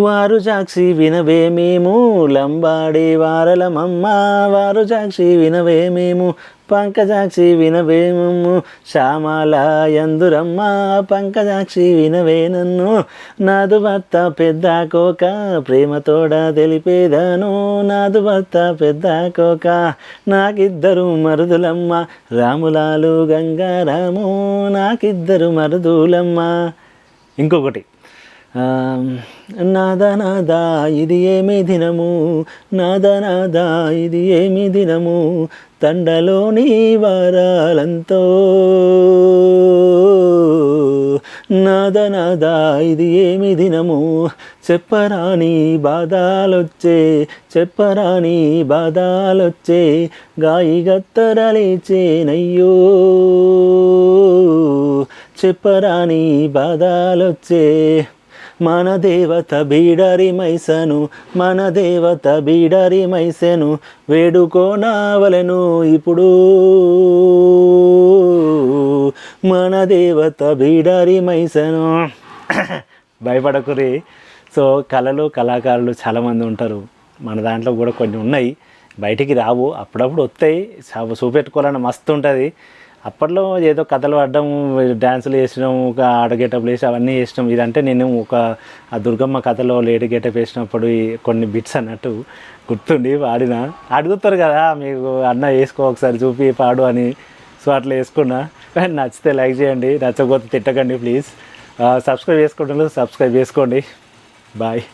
వారు జాక్షి వినవే మేము. లంబాడి వారలమమ్మ వారు జాక్షి వినవే మేము. పంకజాక్షి వినవేమమ్ము శ్యామాల ఎందురమ్మ పంకజాక్షి వినవే నన్ను. నాదు భర్త పెద్ద కోక ప్రేమతోడ తెలిపేదాను. నాదు భర్త పెద్ద కోక నాకిద్దరు మరుదులమ్మ. రాములాలు గంగారాము నాకిద్దరు మరుదులమ్మ. ఇంకొకటి. నాదా నాదా ఇది ఏమి దినము? నాదా నాదా ఇది ఏమి దినము? తండలోని వారాలంతో. నాద నాదా ఇది ఏమి దినము? చెప్పరాని బాధాలొచ్చే చెప్పరాని బాధాలొచ్చే గాయిగత్తరలేచేనయ్యో చెప్పరాని బాధాలొచ్చే మన దేవత బీడరి మైసను మన దేవత బీడరి మైసెను వేడుకోనావలను ఇప్పుడు. మన దేవత బీడరి మైసను. భయపడకురి. సో కళలు కళాకారులు చాలామంది ఉంటారు. మన దాంట్లో కూడా కొన్ని ఉన్నాయి. బయటికి రావు. అప్పుడప్పుడు వస్తాయి. చా- చూపెట్టుకోవాలని మస్తు ఉంటుంది. అప్పట్లో ఏదో కథలు ఆడడం డ్యాన్సులు వేసినాం ఒక ఆడ గెటప్లు వేసి అవన్నీ వేసినాం. ఇదంటే నేను ఒక ఆ దుర్గమ్మ కథలో లేడీ గెటప్ వేసినప్పుడు కొన్ని బిట్స్ అన్నట్టు గుర్తుండి ఆడిన అడుగుతారు కదా మీకు అన్న వేసుకో ఒకసారి చూపి పాడు అని. సో అట్లా వేసుకున్నా. కానీ నచ్చితే లైక్ చేయండి నచ్చకపోతే తిట్టకండి ప్లీజ్. సబ్స్క్రైబ్ చేసుకుంటున్నారు సబ్స్క్రైబ్ చేసుకోండి. బాయ్.